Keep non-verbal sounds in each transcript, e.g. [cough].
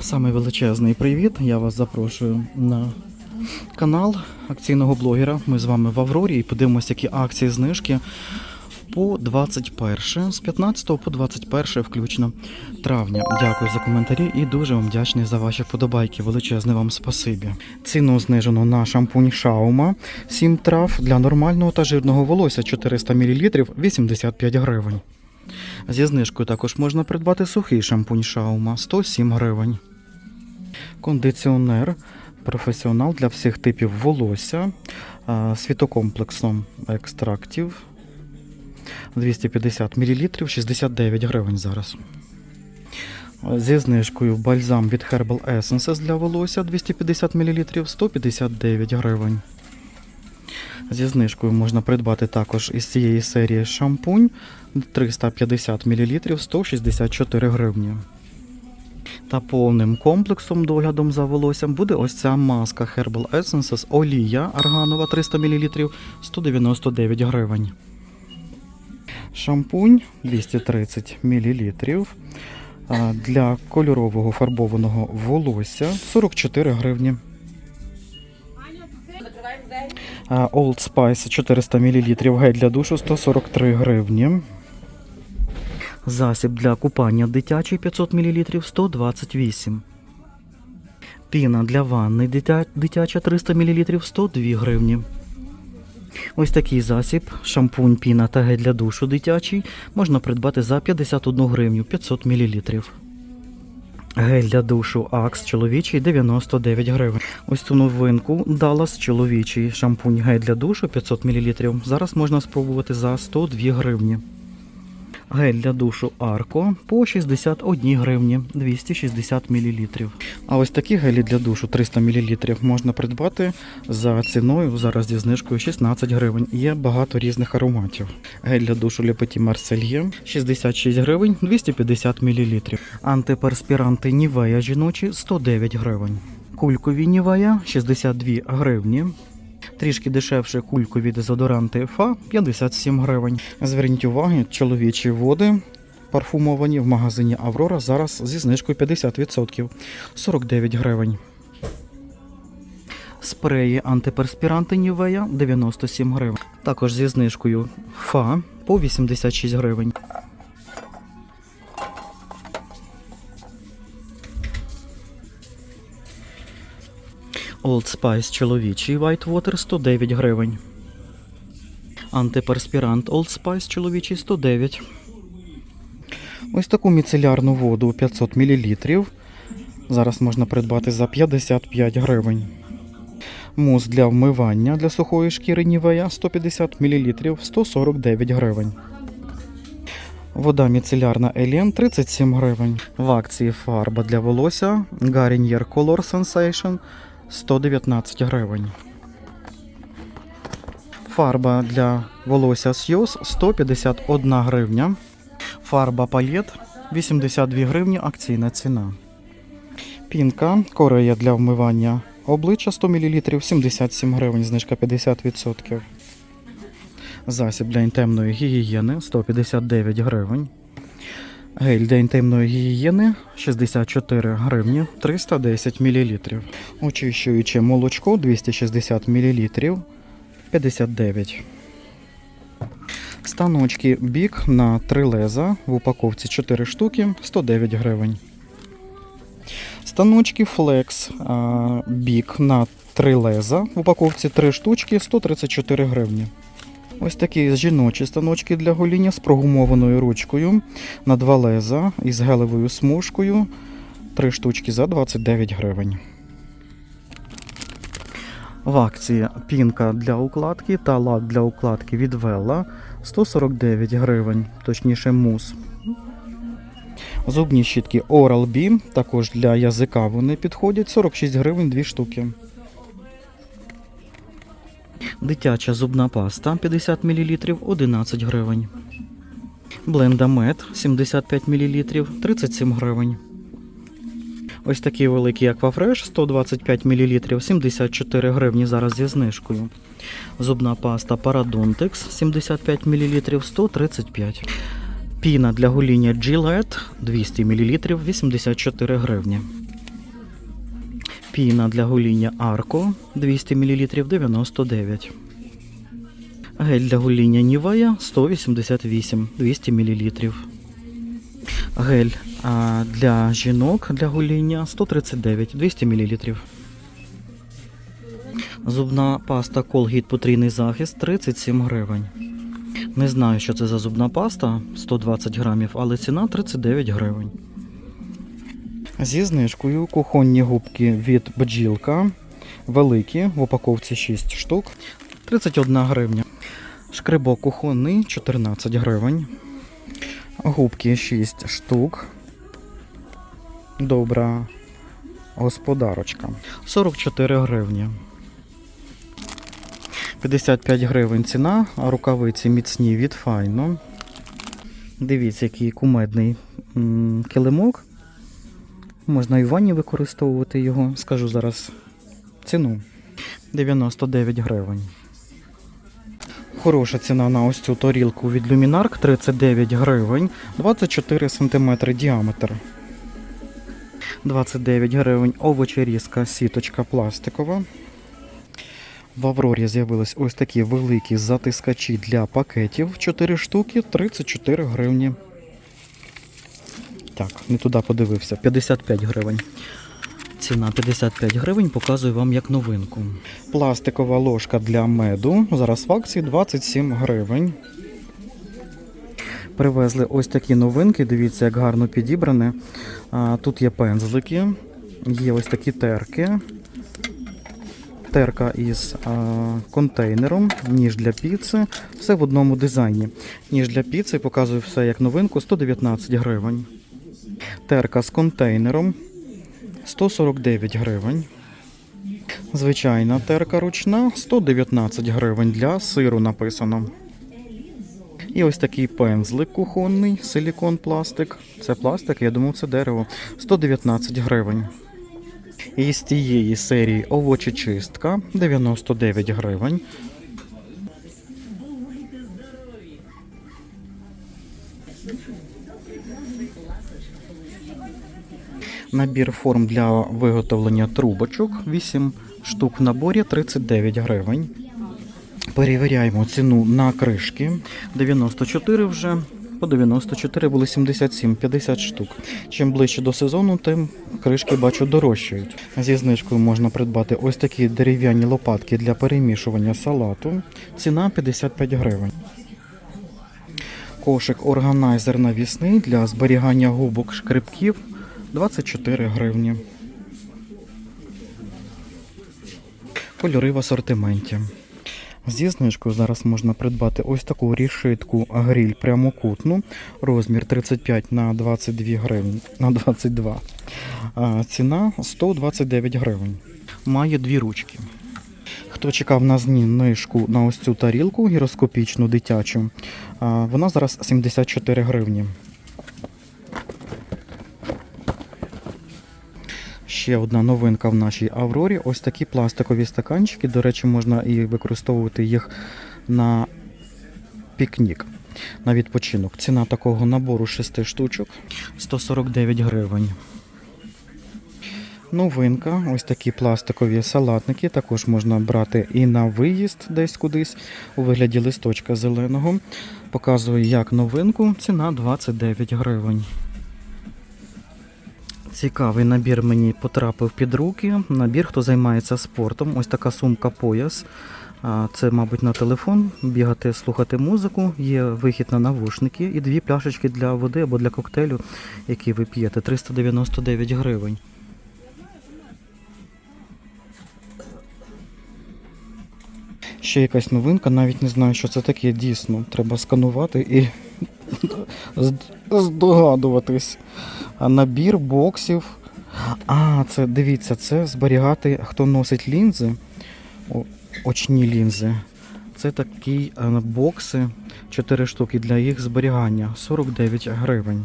Самий величезний привіт. Я вас запрошую на канал акційного блогера. Ми з вами в Аврорі і подивимося, які акції знижки по 21, з 15 по 21 включно травня. Дякую за коментарі і дуже вам вдячний за ваші вподобайки. Величезне вам спасибі. Ціну знижено на шампунь Шаума 7 трав для нормального та жирного волосся 400 мл 85 гривень. Зі знижкою також можна придбати сухий шампунь Шаума 107 гривень. Кондиціонер професіонал для всіх типів волосся світокомплексом екстрактів 250 мл 69 гривень зараз. Зі знижкою бальзам від Herbal Essences для волосся 250 мл 159 гривень. Зі знижкою можна придбати також із цієї серії шампунь 350 мл 164 гривні. Та повним комплексом доглядом за волоссям буде ось ця маска Herbal Essences олія арганова 300 мл 199 гривень. Шампунь 230 мл для кольорового фарбованого волосся 44 гривні. Old Spice 400 мл гель для душу 143 гривні. Засіб для купання дитячий 500 мл 128. Піна для ванни дитяча 300 мл 102 гривні. Ось такий засіб, шампунь, піна та гель для душу дитячий можна придбати за 51 гривню 500 мл. Гель для душу Акс чоловічий 99 гривень. Ось цю новинку Далас чоловічий шампунь гель для душу 500 мл. Зараз можна спробувати за 102 гривні. Гель для душу Арко по 61 гривні 260 мл. А ось такі гелі для душу 300 мл можна придбати за ціною зараз зі знижкою 16 гривень. Є багато різних ароматів. Гель для душу Petit Marseille 66 гривень 250 мл. Антиперспіранти Нівея жіночі 109 гривень. Кулькові Нівея 62 гривні. Трішки дешевше кулькові дезодоранти ФА 57 гривень. Зверніть увагу, чоловічі води парфумовані в магазині Аврора зараз зі знижкою 50% 49 гривень. Спреї антиперспіранти Нівея 97 гривень. Також зі знижкою ФА по 86 гривень. Old Spice чоловічий White Water 109 гривень. Антиперспірант Old Spice чоловічий 109. Ось таку міцелярну воду 500 мл. Зараз можна придбати за 55 гривень. Мус для вмивання для сухої шкіри Нівея 150 мл 149 гривень. Вода міцелярна Елен 37 гривень. В акції фарба для волосся Garnier Color Sensation 119 гривень. Фарба для волосся Сйоз 151 гривня. Фарба палет 82 гривні акційна ціна. Пінка Корея для вмивання обличчя 100 мл 77 гривень, знижка 50%. Засіб для інтимної гігієни 159 гривень. Гель для інтимної гігієни 64 гривні 310 мл. Очищуюче молочко 260 мл 59. Станочки бік на 3 леза в упаковці 4 штуки 109 гривень. Станочки Flex бік на 3 леза в упаковці 3 штучки 134 гривні. Ось такі жіночі станочки для гоління з прогумованою ручкою на 2 леза із гелевою смужкою 3 штучки за 29 гривень. В акції пінка для укладки та лак для укладки від Vella 149 гривень, точніше мус. Зубні щітки Oral-B, також для язика вони підходять 46 гривень 2 штуки. Дитяча зубна паста 50 мл 11 гривень. Бленда Мед 75 мл 37 гривень. Ось такий великий Аквафреш 125 мл 74 гривні зараз зі знижкою. Зубна паста Paradontex 75 мл 135. Піна для гоління Gillette 200 мл 84 гривні. Піна для гоління Арко 200 мл 99. Гель для гоління Нівея 188 200 мл. Гель для жінок для гоління 139 200 мл. Зубна паста Colgate потрійний захист 37 гривень. Не знаю, що це за зубна паста 120 грамів, але ціна 39 гривень. Зі знижкою кухонні губки від бджілка. Великі в упаковці 6 штук 31 гривня. Шкребок кухонний 14 гривень. Губки 6 штук. Добра господарочка. 44 гривні. 55 гривень ціна, а рукавиці міцні від файно. Дивіться, який кумедний килимок. Можна і в ванні використовувати його. Скажу зараз ціну. 99 гривень. Хороша ціна на ось цю торілку від Luminark 39 гривень, 24 см діаметр. 29 гривень овочерізка сіточка пластикова. В Аврорі з'явились ось такі великі затискачі для пакетів 4 штуки 34 гривні. Так, не туди подивився. 55 гривень. Ціна 55 гривень, показую вам як новинку. Пластикова ложка для меду. Зараз в акції 27 гривень. Привезли ось такі новинки. Дивіться, як гарно підібране. Тут є пензлики, є ось такі терки. Терка із а, контейнером, ніж для піци. Все в одному дизайні. Ніж для піци показую все як новинку 119 гривень. Терка з контейнером 149 гривень. Звичайна терка ручна 119 гривень для сиру написано. І ось такий пензлик кухонний, силікон пластик. Це пластик, я думав, це дерево. 119 гривень. І з тієї серії овочечистка 99 гривень. Набір форм для виготовлення трубочок 8 штук в наборі 39 гривень. Перевіряємо ціну на кришки. 94 вже. По 94 були 77, 50 штук. Чим ближче до сезону, тим кришки бачу дорожчають. Зі знижкою можна придбати ось такі дерев'яні лопатки для перемішування салату. Ціна 55 гривень. Кошик органайзер навісний для зберігання губок шкребків 24 гривні. Кольори в асортименті. Зі знижкою зараз можна придбати ось таку рішитку гриль прямокутну, розмір 35 на 22 гривні на 22. Ціна 129 гривень. Має дві ручки. Хто чекав на знижку на ось цю тарілку гіроскопічну дитячу, вона зараз 74 гривні. Ще одна новинка в нашій Аврорі. Ось такі пластикові стаканчики. До речі, можна і використовувати їх на пікнік, на відпочинок. Ціна такого набору 6 штучок 149 гривень. Новинка, ось такі пластикові салатники. Також можна брати і на виїзд десь кудись у вигляді листочка зеленого. Показую як новинку. Ціна 29 гривень. Цікавий набір мені потрапив під руки. Набір, хто займається спортом. Ось така сумка пояс. Це, мабуть, на телефон, бігати, слухати музику. Є вихід на навушники і дві пляшечки для води або для коктейлю, які ви п'єте. 399 гривень. Ще якась новинка, навіть не знаю, що це таке дійсно. Треба сканувати і здогадуватись. Набір боксів. А, це дивіться, це зберігати, хто носить лінзи, о, очні лінзи. Це такі е, бокси, 4 штуки для їх зберігання. 49 гривень.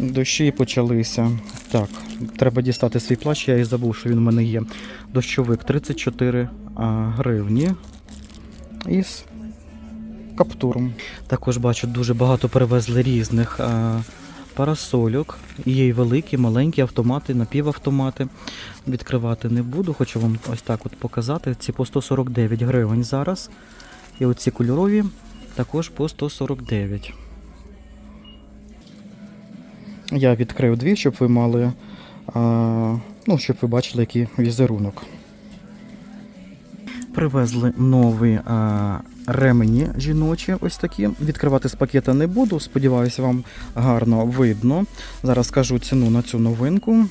Дощі почалися. Так, треба дістати свій плащ, я і забув, що він в мене є. Дощовик 34 а, гривні. Із каптуром. Також бачу, дуже багато перевезли різних парасольок. Є й великі, маленькі автомати, напівавтомати. Відкривати не буду, хочу вам ось так от показати. Ці по 149 гривень зараз. І оці кольорові також по 149. Я відкрив дві, щоб ви мали, а, ну, щоб ви бачили, який візерунок. Привезли нові а, ремені жіночі, ось такі. Відкривати з пакета не буду. Сподіваюся, вам гарно видно. Зараз скажу ціну на цю новинку.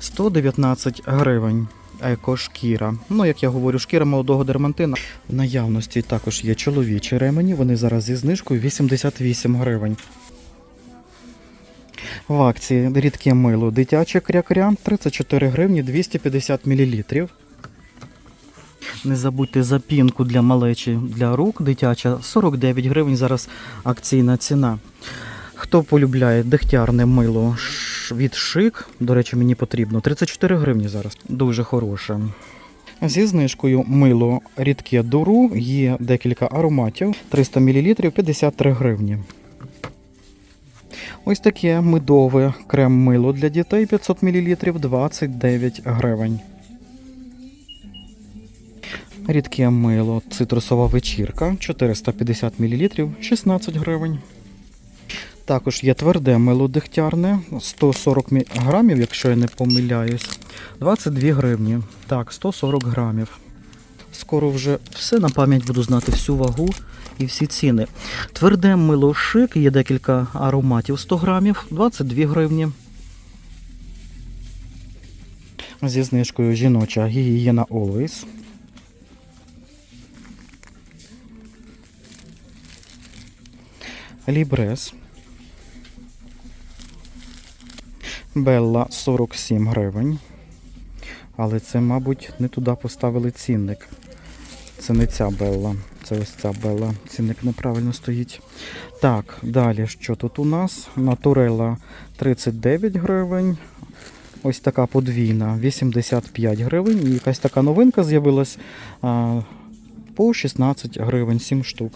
119 гривень. Екошкіра. Ну, як я говорю, шкіра молодого дермантина. В наявності також є чоловічі ремені. Вони зараз зі знижкою 88 гривень. В акції рідке мило дитяче кря-кря 34 гривні 250 мл. Не забудьте запінку для малечі для рук дитяча 49 гривень. Зараз акційна ціна. Хто полюбляє дегтярне мило від шик, до речі, мені потрібно 34 гривні зараз. Дуже хороше. Зі знижкою мило рідке дуру є декілька ароматів 300 мл 53 гривні. Ось таке медове крем-мило для дітей 500 мл 29 гривень. Рідке мило цитрусова вечірка 450 мл 16 гривень. Також є тверде мило дегтярне 140 грамів, якщо я не помиляюсь. 22 гривні. Так, 140 грамів. Скоро вже все на пам'ять буду знати всю вагу і всі ціни. Тверде мило шик, є декілька ароматів 100 грамів, 22 гривні. Зі знижкою жіноча гігієна Always. Лібрес. Белла 47 гривень. Але це, мабуть, не туди поставили цінник. Це не ця Белла. Це ось ця Белла. Цінник неправильно стоїть. Так, далі що тут у нас? Натурела 39 гривень. Ось така подвійна 85 гривень. І якась така новинка з'явилась по 16 гривень, 7 штук.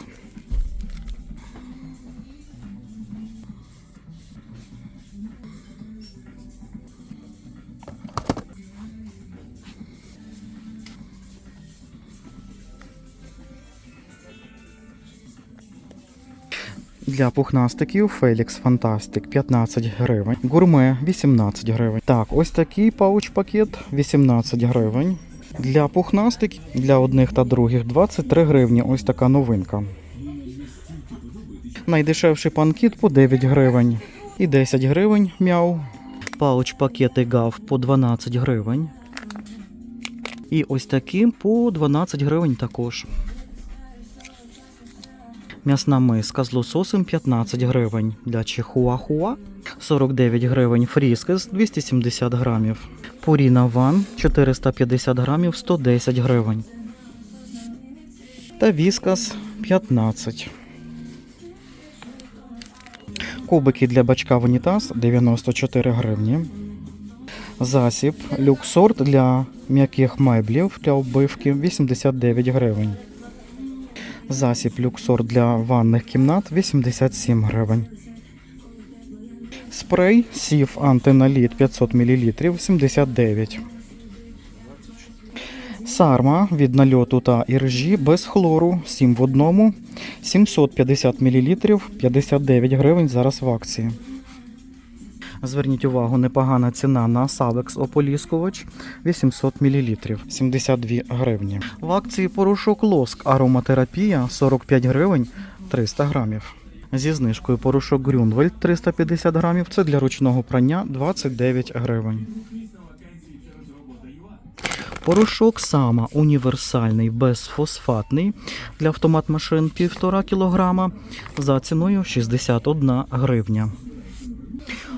Для пухнастиків Felix Fantastic 15 гривень. Гурме 18 гривень. Так, ось такий пауч-пакет 18 гривень. Для пухнастиків для одних та других 23 гривні. Ось така новинка. Найдешевший панкіт по 9 гривень. І 10 гривень мяу. Пауч-пакети гав по 12 гривень. І ось такі по 12 гривень також. М'ясна миска з лососем 15 гривень. Для чихуахуа 49 гривень. Фріскес 270 грамів. Пуріна ван 450 грамів 110 гривень. Та віскас 15. Кубики для бачка в унітаз 94 гривні. Засіб люксорт для м'яких меблів для оббивки 89 гривень. Засіб люксор для ванних кімнат 87 гривень. Спрей сів антиналіт 500 мл 79. Сарма від нальоту та іржі без хлору 7 в одному 750 мл 59 гривень зараз в акції. Зверніть увагу, непогана ціна на Савекс ополіскувач 800 мл 72 гривні. В акції порошок лоск ароматерапія 45 гривень 300 грамів. Зі знижкою порошок Грюнвельд 350 грамів. Це для ручного прання 29 гривень. Порошок сама універсальний безфосфатний для автомат машин 1,5 кг за ціною 61 гривня.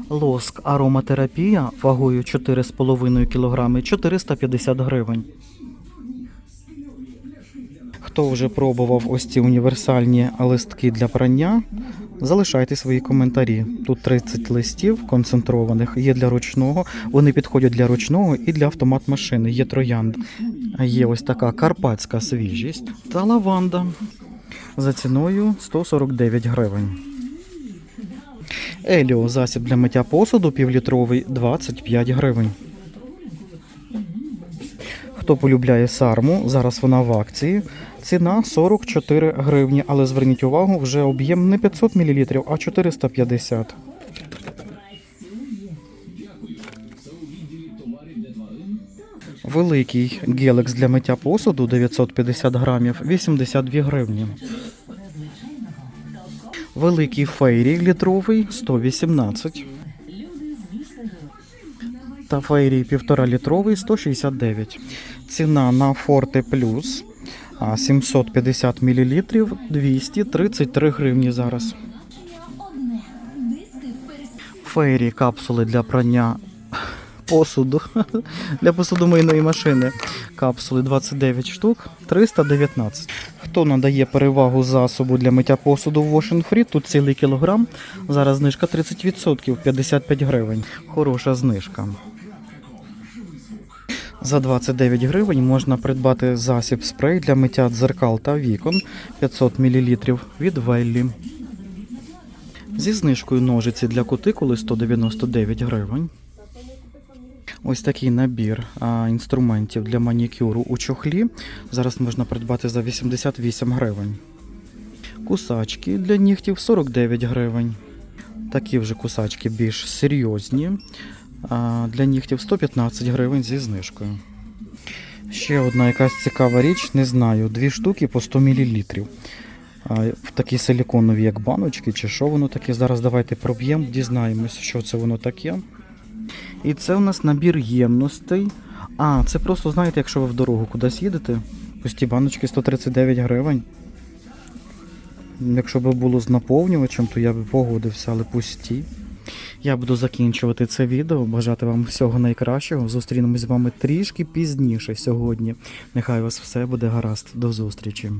Лоск ароматерапія вагою 4,5 кг 450 гривень. Хто вже пробував ось ці універсальні листки для прання, залишайте свої коментарі. Тут 30 листів концентрованих, є для ручного. Вони підходять для ручного і для автомат машини. Є троянд. Є ось така карпатська свіжість та лаванда за ціною 149 гривень. Еліо засіб для миття посуду півлітровий 25 гривень. Хто полюбляє сарму, зараз вона в акції. Ціна 44 гривні, але зверніть увагу, вже об'єм не 500 мл, а 450. Великий гелекс для миття посуду 950 грамів 82 гривні. Великий фейрі літровий 118. Та фейрі 1,5 літровий 169. Ціна на Форте Плюс а, 750 мл 233 гривні зараз. Фейрі капсули для прання посуду [laughs] для посудомийної машини. Капсули 29 штук, 319. Хто надає перевагу засобу для миття посуду в Wash Free, тут цілий кілограм. Зараз знижка 30%, 55 гривень. Хороша знижка. За 29 гривень можна придбати засіб спрей для миття дзеркал та вікон 500 мл від Веллі. Зі знижкою ножиці для кутикули 199 гривень. Ось такий набір а, інструментів для манікюру у чохлі. Зараз можна придбати за 88 гривень. Кусачки для нігтів 49 гривень. Такі вже кусачки більш серйозні. А, для нігтів 115 гривень зі знижкою. Ще одна якась цікава річ, не знаю, дві штуки по 100 мл. В такі силіконові, як баночки, чи що воно таке. Зараз давайте проб'ємо, дізнаємось, що це воно таке. І це у нас набір ємностей. А, це просто, знаєте, якщо ви в дорогу кудись їдете, пусті баночки 139 гривень. Якщо б було з наповнювачем, то я б погодився, але пусті. Я буду закінчувати це відео. Бажати вам всього найкращого. Зустрінемось з вами трішки пізніше сьогодні. Нехай у вас все буде гаразд. До зустрічі.